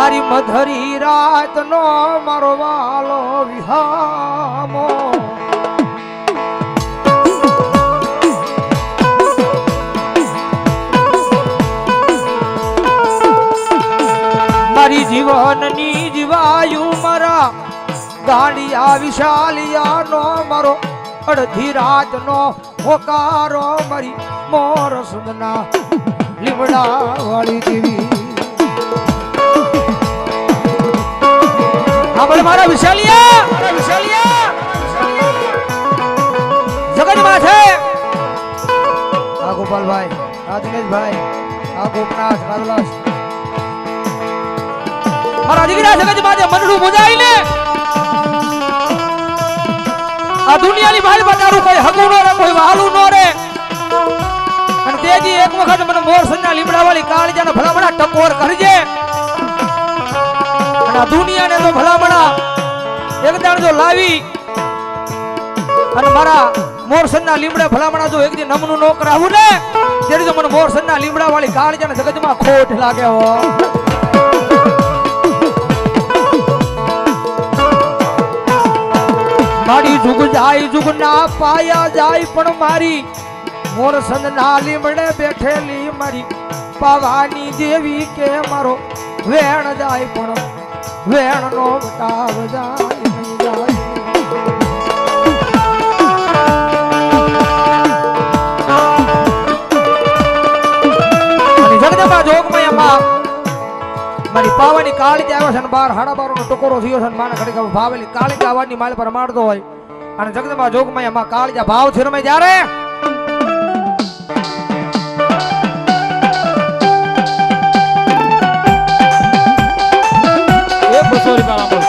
મારી મધરી રાત નો મારો વાલો વિહામો. મારી જીવનની જીવાયુ મારા ગાંડિયા વિશાલિયા નો મારો અડધી રાત નો હોકારો મારી મોર સુંદના લીમડા વાળી દેવી વિશાલિયા વિશાલિયા. જગતમાં છે. આ ગોપાલભાઈ આ દિનેશભાઈ આ ગોપનાથ કાદલાસ મારા દીકરા જગતમાં જે મનડું મુજાઈને આ દુનિયાની ભાઈ બતારું કોઈ હગું નો રે કોઈ વહાલું નો રે અને તેજી એક વખત મને મોર સંજા લીમડા વાળી કાળજાનો ભલામણા ટકોર કરજે. અને આ દુનિયાને તો ભલામણા એક દાણ જો લાવી અને મારા મોરસનના લીમડા ભલામણા જો એક દી નમનું નો કરાવું ને, ત્યારે જો મને મોરસનના લીમડા વાળી કાળજાને જગતમાં ખોટ લાગે હો. મારી જુગ જાય, જુગ ના પાયા જાય, પણ મારી મોરસન ના લીમડે બેઠેલી મારી પાવાની દેવી કે મારો વેણ જાય પણ વેણ નો વટાવ જાય જાય જગદંબા મારી પાવાની કાળી આવે છે બાર હાડા નો ટકોરો થયો છે માના ઘડી ભાવેલી કાળી આવાજની માલ પર મારતો હોય. અને જગદંબા જોગમય એમાં કાળી ભાવ છે રમે જ્યારે એક બસો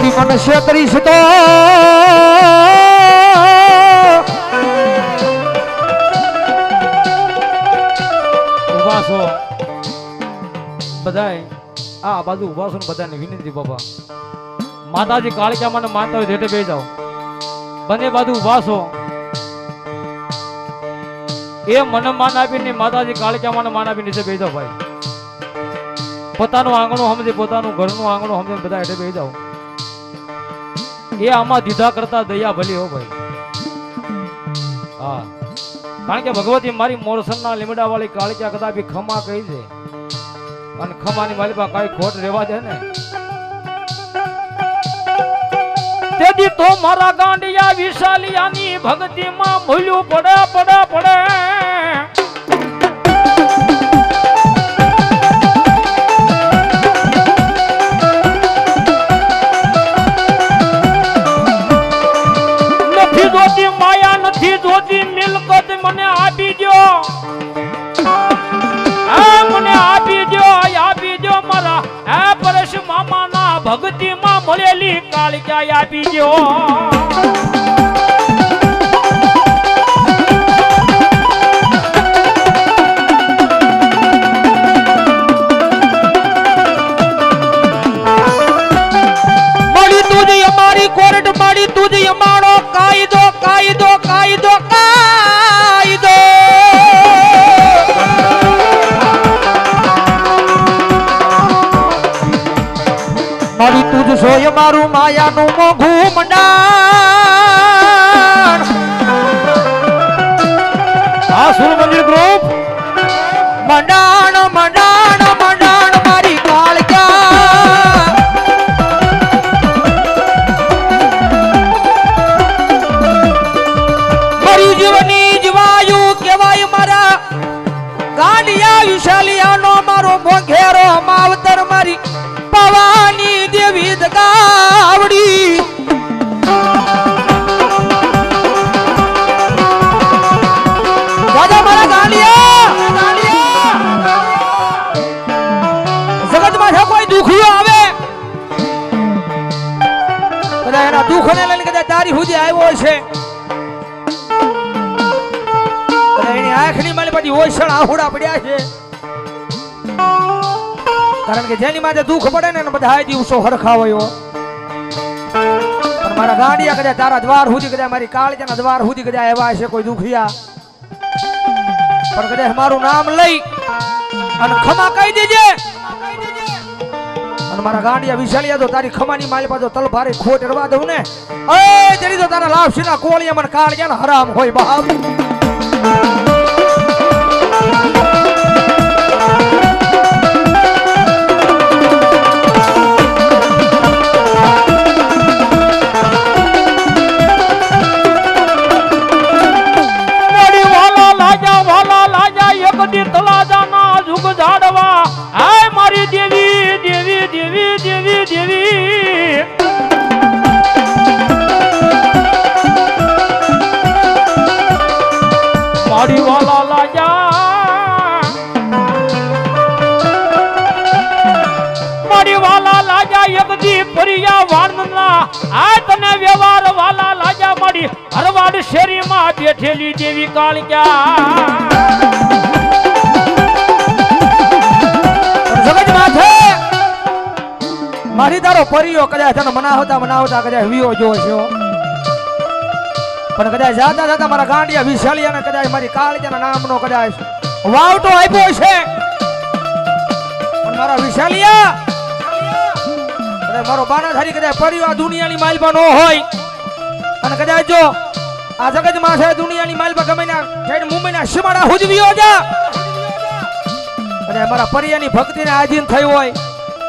મારી મનુષ્ય કરીશ તો. ઊભા છો. બધાય, આ બાજુ ઊભા છો ને બધાને વિનંતી બાબા માતાજી કાળિકા મને માનતા હોય જેટે બે જાઓ. બંને બાજુ ઊભા છો. એ મને માન આપીને માતાજી કાળિકા મને માન આપીને નીચે બે જાઓ ભાઈ. પોતાનું આંગણું સમજે, પોતાનું ઘરનું આંગણું સમજે બધા હેઠે બે જાઓ. એ આમાં દીધા કરતા દયા ભલી હો ભાઈ. હા. કારણ કે ભગવતી મારી મોરસનના લીમડા વાળી કદા બી ખમા કહી છે અને ખમાની પાસે કઈ ખોટ રહેવા દે ને. તેથી તો મારા ગાંડિયા વિશાલિયાની ભક્તિમાં ભૂલ્યું પડે પડે પડે. કાળિકા માયાનું મોઘું મંડાણ. કારણ જે દુઃખ પડે ને બધા દિવસો હરખા હોય પણ મારા ગાંડિયા કદાચ તારા દ્વાર સુધી કદાચ મારી કાળજાના દ્વાર સુધી કદાચ એવા છે કોઈ દુખિયા. પણ કદાચ મારું નામ લઈ અને ખમા કહી દેજે. અને મારા ગાંડિયા વિશાળિયા તો તારી ખમાની માલ પાછો તલભારે ખોટ રવા દઉં ને, એ જરી તો તારા લાપસીના કોળિયા મને કાળિયા હરામ હોય બાપ મારી હરવાડ શેરીમાં બેઠેલી દેવી કાળક્યા મારી તારો પરિયો, કદાચ તને મનાવતા મનાવતા કદાચ વિયો જો છો પણ કદાચ જાતા જાતા મારા ગાંડિયા વિશાલિયાને કદાચ મારી કાળજાના નામનો કદાચ વાવટો આપ્યો છે પણ મારા વિશાલિયા મારો બાનાધારી કદાચ પરિયો, આ દુનિયાની માલમાં ન હોય. અને કદાચ જો આ જગતમાં છે દુનિયાની માલમાં ગમે ના ઠેઠ મુંબઈના સીમાડા હુજવીઓ જા. અને મારા પરિયાની ભક્તિને આધીન થઈ હોય.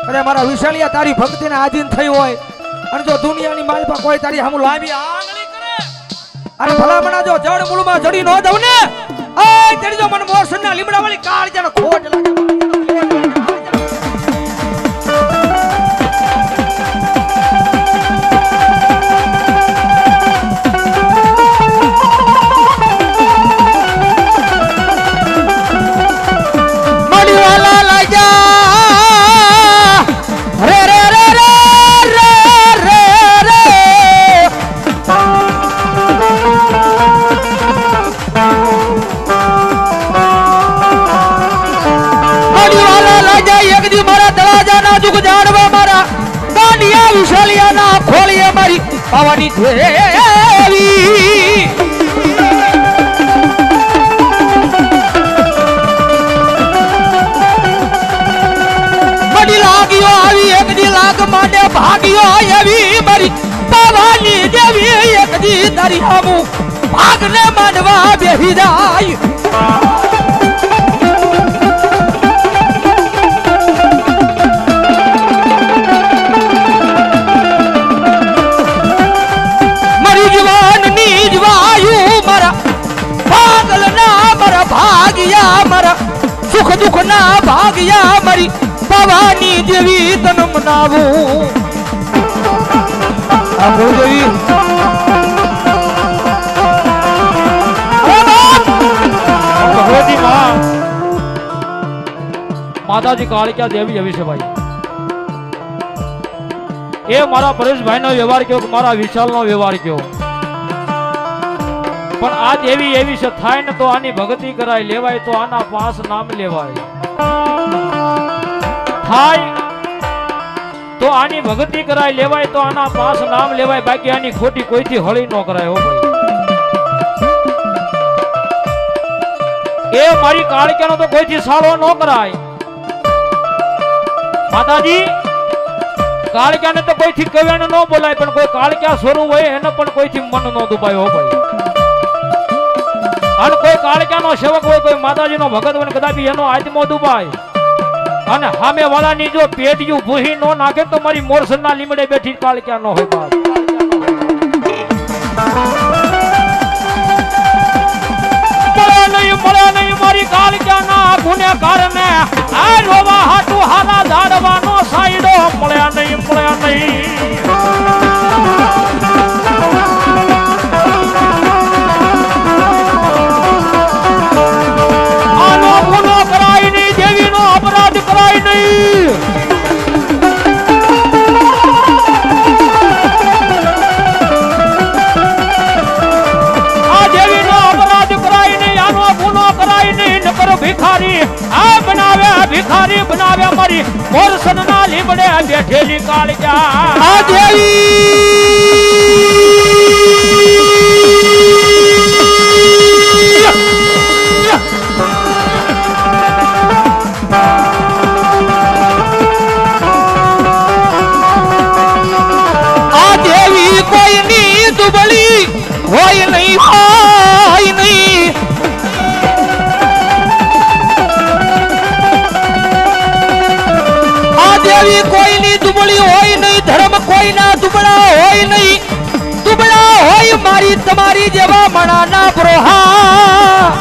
અને મારા વિશાલિયા તારી ભક્તિને આધીન થઈ હોય. અને જો દુનિયાની માલ પર કોઈ તારી હમ લાવી આંગળી કરે. અને ભલામણા જો જડ મૂળમાં જડી ન દઉં ને. આ તેડી જો મને મોસનના લીમડા વાળી કાળજાનો ખોટ લાગે. જુગ જાણવા મારા ગાંડિયા વિશાલિયાના ખોળીએ મારી પાવાની દેવી. લાગ્યો આવી એક લાગ માટે ભાગ્યો એવી મારી પાવાની દેવી એક દી તારી ભાગને માંડવા બેહી જાય. ભાગ્યા મારા સુખ દુઃખ ના ભાગ્યા મારી ભવાની દેવી. તન મનાવું માતાજી કાળિકા દેવી આવી છે ભાઈ. એ મારા પરેશભાઈ નો વ્યવહાર કયો કે મારા વિશાલ નો વ્યવહાર કયો? પણ આજ એવી એવી છે, થાય ને તો આની ભક્તિ કરાય, લેવાય તો આના પાસ નામ લેવાય. થાય તો આની ભક્તિ કરાય, લેવાય તો આના પાસ નામ લેવાય, બાકી આની ખોટી કોઈથી હળી ન કરાય, હો એ મારી કાળિકાનો તો કોઈથી સારો ન કરાય. માતાજી કાળક્યાને તો કોઈથી કવ્યાને ન બોલાય, પણ કોઈ કાળક્યા સ્વરૂપ હોય એને પણ કોઈથી મન ન દુભાય, હો ભાઈ. અને કોઈ કાળિકાનો સેવક હોય, કોઈ માતાજીનો ભગત હોય કદાચ એનો આત્મો દુભાય અને સામે વાળાની જો પેટીયું ભૂહી નો નાખે તો મારી મોરસનના લીમડે બેઠી કાળિકા ન હોય બાપ. મારી કાળક્યાના ના ગુનેગારને આ રોવા હાટુ હારા ઝાડવાનો સાઈડો મળ્યા નહીં મળ્યા નહીં. કાળજા આ આ મારી તમારી જેવા મણાના બ્રોહા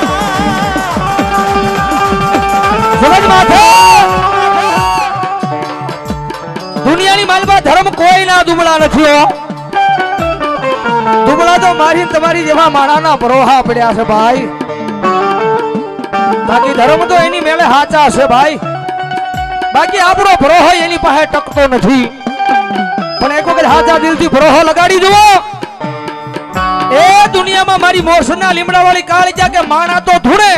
દુનિયાની માલમાં ધર્મ કોઈના દુબળા નથી દુબળા તો મારી તમારી જેવા માણાના બ્રોહા પડ્યા છે ભાઈ. બાકી ધર્મ તો એની મેળે હાચા છે ભાઈ. બાકી આપણો પ્રોહ એની પાસે ટકતો નથી. પણ એક વખત હાચા દિલથી ભરોહો લગાડી જુઓ. એ દુનિયામાં મારી મોસના લીમડા વાળી કાળી જા કે માણા તો ધૂણે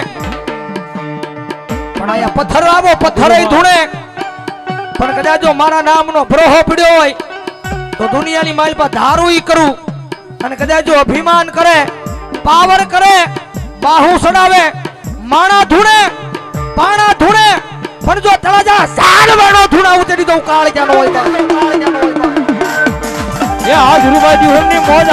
પણ અહીંયા પથ્થર આવો, પથ્થર ધૂણે પણ કદાચ જો મારા નામનો પ્રોહો પડ્યો હોય, તો દુનિયાની માલ પર ધારું ઈ કરું અને કદાચ જો અભિમાન કરે, પાવર કરે, બાહુ સડાવે, માણા ધૂણે, પાણા ધૂણે પણ જો તળાજા સારવાનો ધૂણા ઉતરી દઉં, કાળજાનો હોય તો. કાળજાનો હોય. એ આ ધ્રુવાજી હોમની મોજ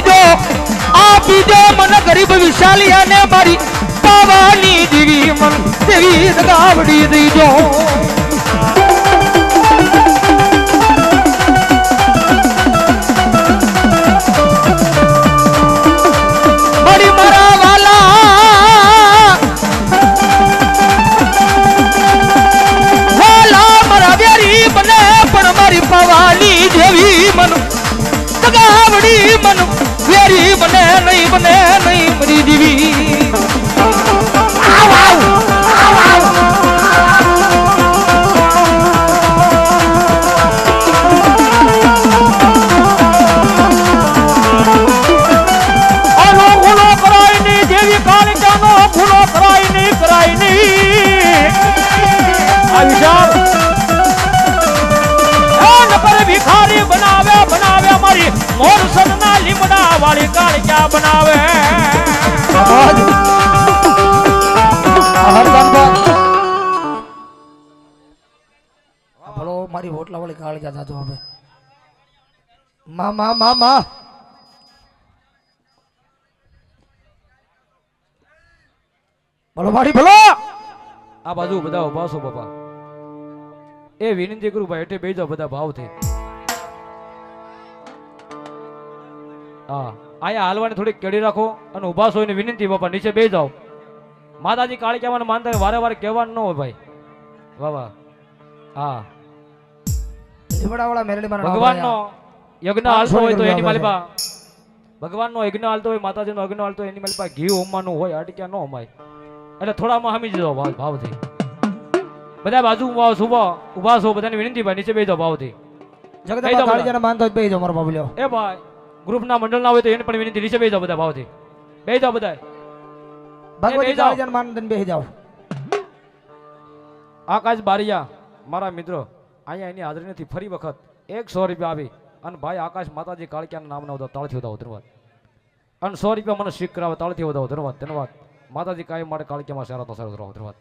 દો આપી દો મને ગરીબ વિશાલી અને મારી પાવાની દેવી મન દેવી ગાવડી દીજો. પવાની જેવી મન મન વેરી બને નહીં બને નહીં મરી દીવી આવ આવ કાળિકા બનાવે. ભલો મારી હોટલા વાળી કાળી જા જાતો હવે? મા મા મા મા. ભલો મારી ભલો. આ બાજુ બધા ઊભા છો બાપા. એ વિનંતી કરું ભાઈ એટલે બે જાઓ બધા ભાવથી. હા. અહીંયા હાલવાની થોડીક કેડી રાખો અને ઊભા છો એની વિનંતી બાપા નીચે બે જાઓ. માતાજી કાળી કહેવાનું માનતા વારે વારે કહેવાનું ન હોય ભાઈ. વાહ વાહ. હા. ભગવાનનો યજ્ઞ હાલતો હોય તો એની માલિપા ભગવાનનો યજ્ઞ હાલતો હોય માતાજીનો યજ્ઞ હાલતો હોય એની માલિપા ઘી હોમવાનું હોય અટક્યા ન હોમાય એટલે થોડામાં હમી ભાવ ભાવથી. બધા બાજુ ઊભા છો ઊભા છો બધાની વિનંતી ભાઈ નીચે બેસી જાઓ ભાવથી. જાઓ જાને માનતો બેસી જાઓ મારો બાબલ્યો એ ભાઈ. ગ્રુપના મંડળના હોય તો એને પણ વિનંતી નીચે બેસી જાઓ બધા ભાવથી. બેસી જાઓ બધા ભગવતી જાઓ. તો બેસી જાઓ. આકાશ બારિયા મારા મિત્રો અહીંયા એની હાજરી નથી ફરી વખત એક સો રૂપિયા આવી અને ભાઈ આકાશ માતાજી કાળક્યાના નામના વધાવો તાળથી વધાવો ધન્યવાદ. અને સો રૂપિયા મને શીખ કરાવે તાળથી વધાવો ધન્યવાદ ધન્યવાદ. માતાજી કાયમ માટે કાળક્યામાં સારા તો સારો ધન્યવાદ.